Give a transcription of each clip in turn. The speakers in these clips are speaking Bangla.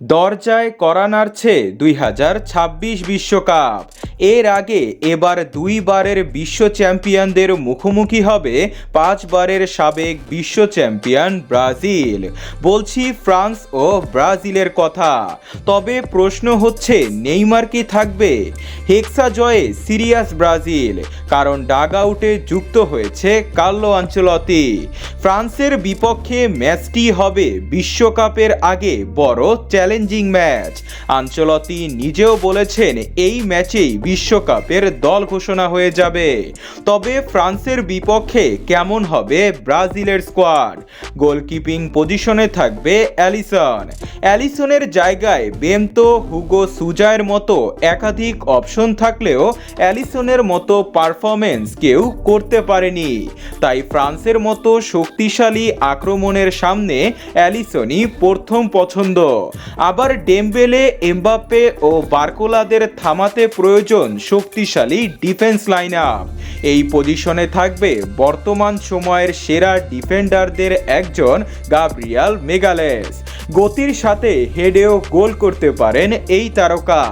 দরজায় করা নাড়ছে দুই হাজার ছাব্বিশ বিশ্বকাপ। এর আগে এবার দুইবারের বিশ্ব চ্যাম্পিয়নদের মুখোমুখি হবে পাঁচবারের সাবেক বিশ্ব চ্যাম্পিয়ন ব্রাজিল। বলছি ফ্রান্স ও ব্রাজিলের কথা। তবে প্রশ্ন হচ্ছে, নেইমার কি থাকবে? হেক্সা জয়ে সিরিয়াস ব্রাজিল, কারণ ডাগ আউটে যুক্ত হয়েছে কার্লো আঞ্চলতি ফ্রান্সের বিপক্ষে ম্যাচটি হবে বিশ্বকাপের আগে বড় চ্যালেঞ্জিং। ম্যাচ আঞ্চলতি নিজেও বলেছেন এই ম্যাচেই বিশ্বকাপের দল ঘোষণা হয়ে যাবে। তবে ফ্রান্সের বিপক্ষে কেমন হবে ব্রাজিলের স্কোয়াড গোলকিপিং পজিশনে থাকবে অ্যালিসন। অ্যালিসনের জায়গায় বেমতো হুগো, সুজায়ের মতো একাধিক অপশন থাকলেও অ্যালিসনের মতো পারফরমেন্স কেউ করতে পারেনি। তাই ফ্রান্সের মতো শক্তিশালী আক্রমণের সামনে অ্যালিসনই প্রথম পছন্দ। আবার ডেমবেলে, এমবাপ্পে ও বার্কোলাদের থামাতে প্রয়োজন শক্তিশালী ডিফেন্স লাইন আপ এই পজিশনে থাকবে বর্তমান সময়ের সেরা ডিফেন্ডারদের একজন গাব্রিয়াল মেগালেস। গতির সাথে হেডেও গোল করতে পারেন এই তারকা।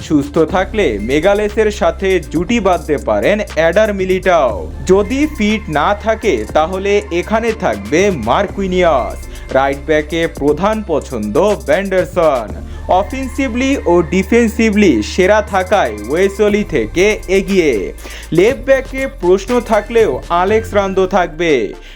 সুস্থ থাকলে মেগালেসের সাথে জুটি বাঁধতে পারেন অ্যাডার মিলিটাও। যদি ফিট না থাকে, তাহলে এখানে থাকবে মার্কুইনিয়াস। রাইট ব্যাকে প্রধান পছন্দ ব্যান্ডারসন। অফেন্সিভলি ও ডিফেন্সিভলি সেরা থাকায় ওয়েসলি থেকে এগিয়ে। লেফট ব্যাকে প্রশ্ন থাকলেও আলেক্স রান্দো থাকবে।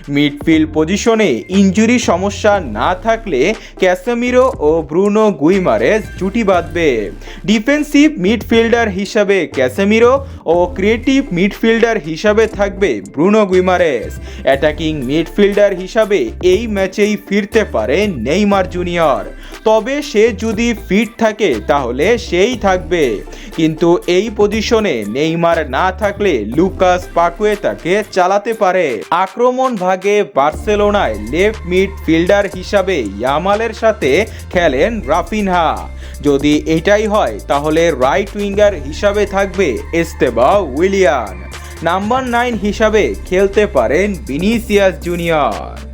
মিডফিল্ড পজিশনে ইঞ্জুরি সমস্যা না থাকলে ক্যাসেমিরো ও ব্রুনো গুইমারেস জুটি বাঁধবে। ডিফেন্সিভ মিডফিল্ডার হিসাবে ক্যাসেমিরো ও ক্রিয়েটিভ মিডফিল্ডার হিসাবে থাকবে ব্রুনো গুইমারেস অ্যাটাকিং মিডফিল্ডার হিসাবে এই ম্যাচেই ফিরতে পারে নেইমার জুনিয়র। তবে সে যদি ফিট থাকে, তাহলে সেই থাকবে। কিন্তু এই পজিশনে নেইমার না থাকলে লুকাস পাকুয়ে তাকে চালাতে পারে। আক্রমণ ভাগে বার্সেলোনায় লেফট মিড ফিল্ডার হিসাবে ইয়ামালের সাথে খেলেন রাফিনহা। যদি এটাই হয়, তাহলে রাইট উইঙ্গার হিসাবে থাকবে এস্তেবা উইলিয়ান। নাম্বার নাইন হিসাবে খেলতে পারেন বিনিসিয়াস জুনিয়র।